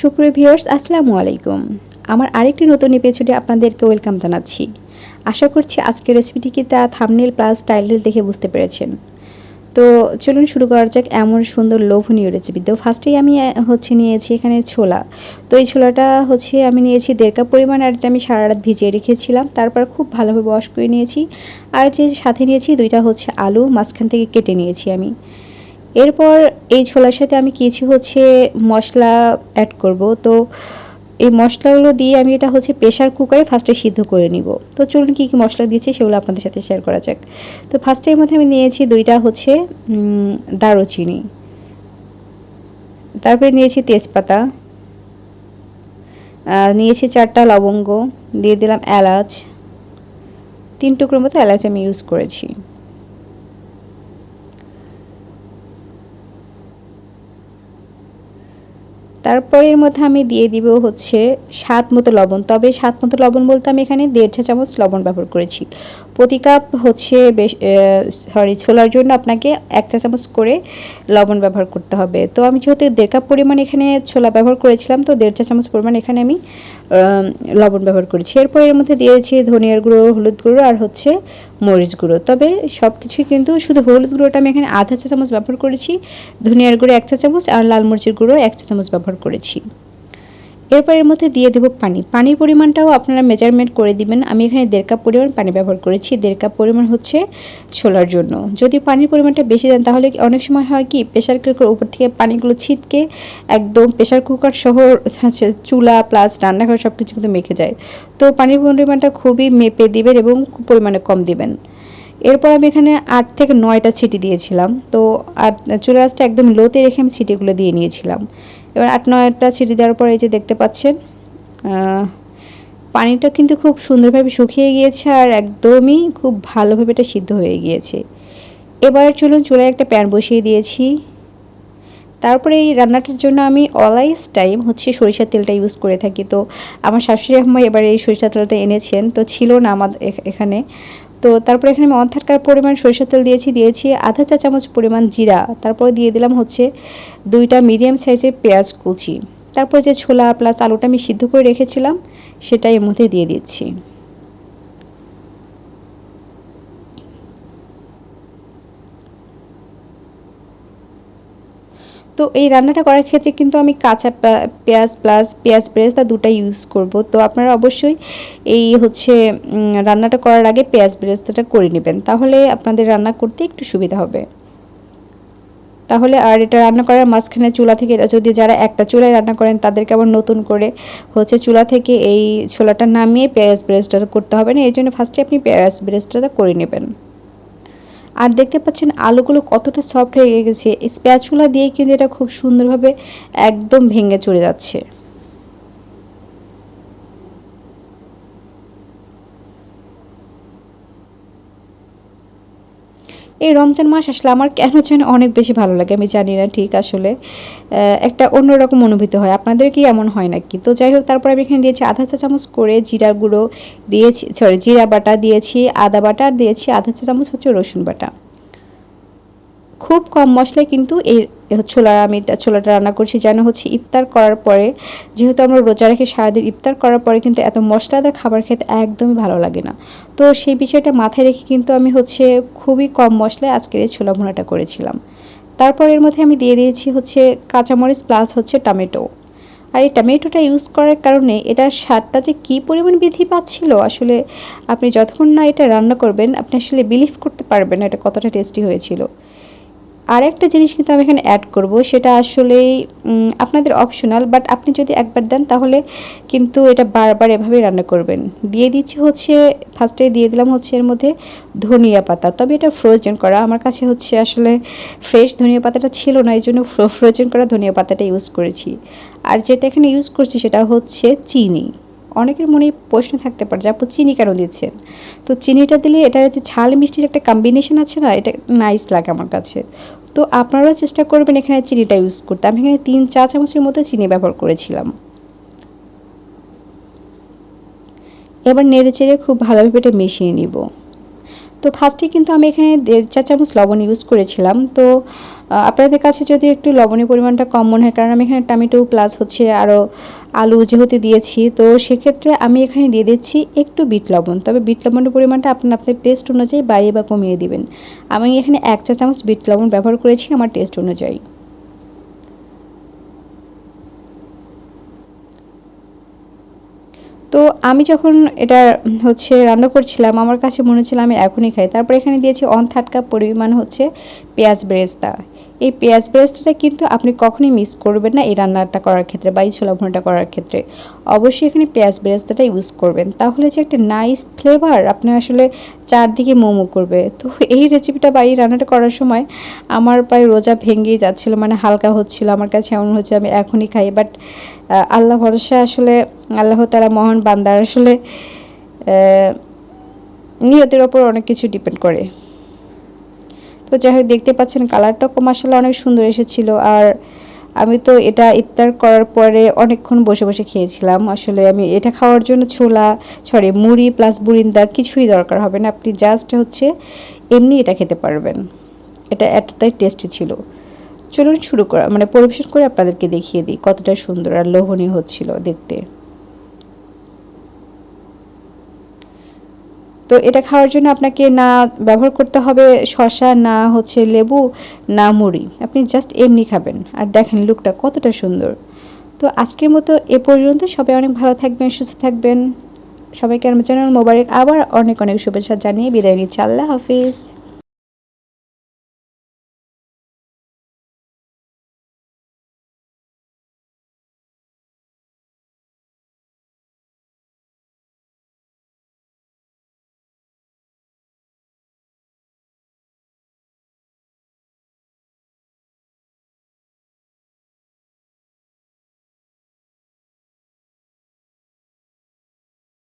সুপ্রিয় ভিউয়ার্স, আসসালামু আলাইকুম। আমার আরেকটি নতুন এপিসোডে আপনাদেরকে ওয়েলকাম জানাচ্ছি। আশা করছি আজকের রেসিপিটিকে তা থামনেল প্লাস টাইটেল দেখে বুঝতে পেরেছেন। তো চলুন শুরু করা যাক এমন সুন্দর লোভনীয় রেসিপি তো ফার্স্টেই আমি হচ্ছে নিয়েছি এখানে ছোলা। তো এই ছোলাটা হচ্ছে আমি নিয়েছি দেড় কাপ পরিমাণ আর এটা আমি সারা রাত ভিজিয়ে রেখেছিলাম। তারপর খুব ভালোভাবে ওয়াশ করে নিয়েছি। আর যে সাথে নিয়েছি দুইটা হচ্ছে আলু, মাঝখান থেকে কেটে নিয়েছি আমি। এরপর এই ছোলার সাথে আমি কিছু হচ্ছে মশলা অ্যাড করব। তো এই মশলাগুলো দিয়ে আমি এটা হচ্ছে প্রেশার কুকারে ফার্স্টে সিদ্ধ করে নিব। তো চলুন কী কী মশলা দিয়েছি সেগুলো আপনাদের সাথে শেয়ার করা যাক। তো ফার্স্টের মধ্যে আমি নিয়েছি দুইটা হচ্ছে দারুচিনি। তারপরে নিয়েছি তেজপাতা। নিয়েছি চারটা লবঙ্গ। দিয়ে দিলাম এলাচ। তিন টুকরো মতো এলাচ আমি ইউজ করেছি। তারপরে এর মধ্যে আমি দিয়ে দিব হচ্ছে স্বাদ মতো লবণ। তবে স্বাদ মতো লবণ বলতে আমি এখানে দেড় চা চামচ লবণ ব্যবহার করেছি। প্রতি কাপ হচ্ছে বেশ সরি ছোলার জন্য আপনাকে এক চা চামচ করে লবণ ব্যবহার করতে হবে। তো আমি যেহেতু দেড় কাপ পরিমাণ এখানে ছোলা ব্যবহার করেছিলাম, তো দেড় চা চামচ পরিমাণ এখানে আমি লবণ ব্যবহার করেছি। এরপর এর মধ্যে দিয়েছি ধনিয়ার গুঁড়ো, হলুদ গুঁড়ো আর হচ্ছে মরিচ গুঁড়ো। তবে সব কিছুই কিন্তু শুধু হলুদ গুঁড়োটা আমি এখানে আধা চা চামচ ব্যবহার করেছি, ধনিয়ার গুঁড়ো এক চা চামচ আর লাল মরিচের গুঁড়ো এক চা চামচ ব্যবহার করেছি। এরপর এর মধ্যে দিয়ে দেবো পানি। পানির পরিমাণটাও আপনারা মেজারমেন্ট করে দিবেন। আমি এখানে দেড় কাপ পরিমাণ পানি ব্যবহার করেছি। দেড় কাপ পরিমাণ হচ্ছে ছোলার জন্য। যদি পানির পরিমাণটা বেশি দেন, তাহলে অনেক সময় হয় কি প্রেশার কুকার উপর থেকে পানিগুলো ছিটকে একদম প্রেশার কুকার সহ চুলা প্লাস রান্নাঘর সব কিছু কিন্তু মেখে যায়। তো পানির পরিমাণটা খুবই মেপে দিবেন এবং পরিমাণে কম দিবেন। এরপর আমি এখানে আট থেকে নয়টা ছিটি দিয়েছিলাম। তো আট চুলা রাসটা একদম লোতে রেখে আমি ছিটিগুলো দিয়ে নিয়েছিলাম। এবার আট নয়টা ছিটি দেওয়ার পর এই যে দেখতে পাচ্ছেন পানিটা কিন্তু খুব সুন্দরভাবে শুকিয়ে গিয়েছে আর একদমই খুব ভালোভাবে এটা সিদ্ধ হয়ে গিয়েছে। এবার চলুন চুলায় একটা প্যান বসিয়ে দিয়েছি। তারপরে এই রান্নাটার জন্য আমি অলওয়েজ টাইম হচ্ছে সরিষার তেলটা ইউজ করে থাকি। তো আমার শাশুড়ি আম্মা এবার এই সরিষার তেলটা এনেছেন, তো ছিল না আমাদের এখ- এখানে। তো তারপর এখানে আমি অর্ধার কাপ পরিমাণ সরিষার তেল দিয়েছি দিয়েছি আধা চা চামচ পরিমাণ জিরা। তারপর দিয়ে দিলাম হচ্ছে দুইটা মিডিয়াম সাইজের পেঁয়াজ কুচি। তারপর যে ছোলা প্লাস আলুটা আমি সিদ্ধ করে রেখেছিলাম, সেটা এর মধ্যে দিয়ে দিচ্ছি। তো এই রান্নাটা করার ক্ষেত্রে কিন্তু আমি কাঁচা পেঁয়াজ প্লাস পেঁয়াজ ব্রেস্তা দুটাই ইউজ করব। তো আপনারা অবশ্যই এই হচ্ছে রান্নাটা করার আগে পেঁয়াজ ব্রেস্তাটা করে নেবেন। তাহলে আপনাদের রান্না করতে একটু সুবিধা হবে। তাহলে আর এটা রান্না করার মাঝখানে চুলা থেকে, যদি যারা একটা চুলায় রান্না করেন, তাদেরকে আবার নতুন করে হচ্ছে চুলা থেকে এই ছোলাটা নামিয়ে পেঁয়াজ ব্রেস্টটা করতে হবে না। এই জন্য ফার্স্টে আপনি পেঁয়াজ ব্রেস্টটা করে নেবেন। আর দেখতে পাচ্ছেন আলুগুলো কতটা সফট হয়ে গেছে। স্প্যাচুলা দিয়ে কিন্তু এটা খুব সুন্দরভাবে একদম ভেঙে চলে যাচ্ছে। এই রমজান মাস আসলে আমার কেন যেন অনেক বেশি ভালো লাগে আমি জানি না ঠিক আসলে। একটা অন্যরকম অনুভূতি হয়। আপনাদের কি এমন হয় নাকি? তো যাই হোক, তারপর আমি এখানে দিয়েছি আধা চা চামচ করে জিরা গুঁড়ো দিয়েছি সরি জিরা বাটা দিয়েছি, আদা বাটা আর দিয়েছি আধা চা চামচ হচ্ছে রসুন বাটা। খুব কম মশলায় কিন্তু এই ছোলা আমি ছোলাটা রান্না করছি, যেন হচ্ছে ইফতার করার পরে, যেহেতু আমরা রোজা রেখে সারাদিন ইফতার করার পরে কিন্তু এত মশলাদার খাবার খেতে একদমই ভালো লাগে না। তো সেই বিষয়টা মাথায় রেখে কিন্তু আমি হচ্ছে খুবই কম মশলায় আজকের এই ছোলা ভুনাটা করেছিলাম। তারপর এর মধ্যে আমি দিয়ে দিয়েছি হচ্ছে কাঁচামরিচ প্লাস হচ্ছে টমেটো। আর এই টমেটোটা ইউজ করার কারণে এটার স্বাদটা যে কী পরিমাণ বৃদ্ধি পাচ্ছিল, আসলে আপনি যতক্ষণ না এটা রান্না করবেন, আপনি আসলে বিলিভ করতে পারবেন না এটা কতটা টেস্টি হয়েছিল। আর একটা জিনিস কিন্তু আমি এখানে অ্যাড করব, সেটা আসলেই আপনাদের অপশনাল বাট আপনি যদি একবার দেন তাহলে কিন্তু এটা বারবার এভাবেই রান্না করবেন। দিয়ে দিচ্ছি হচ্ছে ফার্স্টে দিয়ে দিলাম হচ্ছে এর মধ্যে ধনিয়া পাতা। তবে এটা ফ্রোজেন করা, আমার কাছে হচ্ছে আসলে ফ্রেশ ধনিয়া পাতাটা ছিল না এই জন্য ফ্রোজেন করা ধনিয়া পাতাটা ইউজ করেছি। আর যেটা এখানে ইউজ করছি সেটা হচ্ছে চিনি। অনেকের মনে প্রশ্ন থাকতে পারে যে, আপু, চিনি কেন দিচ্ছেন? তো চিনিটা দিলে এটার যে ঝাল মিষ্টির একটা কম্বিনেশন আছে না, এটা নাইস লাগে আমার কাছে। তো আপনারা চেষ্টা করবেন এখানে চিনিটা ইউজ করতে। আমি এখানে তিন চা চামচের মতো চিনি ব্যবহার করেছিলাম। এবার নেড়ে চেড়ে খুব ভালোভাবে এটা মিশিয়ে নিব। তো ফার্স্টে কিন্তু আমি এখানে দেড় চা চামচ লবণ ইউজ করেছিলাম। তো আপনাদের কাছে যদি একটু লবণের পরিমাণটা কম মনে হয়, কারণ আমি এখানে টমেটো প্লাস হচ্ছে আরও আলু যেহেতু দিয়েছি, তো সেক্ষেত্রে আমি এখানে দিয়ে দিচ্ছি একটু বিট লবণ। তবে বিট লবণের পরিমাণটা আপনার আপনার টেস্ট অনুযায়ী বাড়িয়ে বা কমিয়ে দিবেন। আমি এখানে এক চা চামচ বিট লবণ ব্যবহার করেছি, আমার টেস্ট অনুযায়ী। তো আমি যখন এটা হচ্ছে রান্না করছিলাম, আমার কাছে মনে হচ্ছিল আমি এখনই খাই। তারপর এখানে দিয়েছি অন থার্ড কাপ পরিমাণ হচ্ছে পেঁয়াজ বেরেস্তা। এই পেঁয়াজ বেরেস্তাটা কিন্তু আপনি কখনোই মিস করবেন না এই রান্নাটা করার ক্ষেত্রে বা এই ছোলা ভুনাটা করার ক্ষেত্রে। অবশ্যই এখানে পেঁয়াজ বেরেস্তাটা ইউজ করবেন। তাহলে যে একটা নাইস ফ্লেভার আপনার আসলে চারদিকে মোমো করবে। তো এই রেসিপিটা বা এই রান্নাটা করার সময় আমার প্রায় রোজা ভেঙেই যাচ্ছিল মানে হালকা হচ্ছিল। আমার কাছে এমন হচ্ছে আমি এখনই খাই। বাট আল্লাহ ভরসা আসলে, আল্লাহ তালা মহান বান্দার আসলে নিয়তের ওপর অনেক কিছু ডিপেন্ড করে। তো যাই হোক, দেখতে পাচ্ছেন কালারটাও মাসাল্লাহ অনেক সুন্দর এসেছিল। আর আমি তো এটা ইফতার করার পরে অনেকক্ষণ বসে বসে খেয়েছিলাম। আসলে আমি এটা খাওয়ার জন্য ছোলা সরি মুড়ি প্লাস বুরিন্দা কিছুই দরকার হবে না। আপনি জাস্ট হচ্ছে এমনি এটা খেতে পারবেন। এটা এতটাই টেস্টি ছিল। চলুন শুরু করা মানে পরিবেশন করে আপনাদেরকে দেখিয়ে দিই কতটা সুন্দর আর লোভনীয় হচ্ছিল দেখতে। তো এটা খাওয়ার জন্য আপনাকে না ব্যবহার করতে হবে শশা না হচ্ছে লেবু, না মুড়ি। আপনি জাস্ট এমনি খাবেন। আর দেখেন লুকটা কতটা সুন্দর। তো আজকের মতো এ পর্যন্ত। সবাই অনেক ভালো থাকবেন, সুস্থ থাকবেন। সবাইকে আমার চ্যানেল মোবারক আবার অনেক অনেক শুভেচ্ছা জানিয়ে বিদায় নিচ্ছি। আল্লাহ হাফিজ।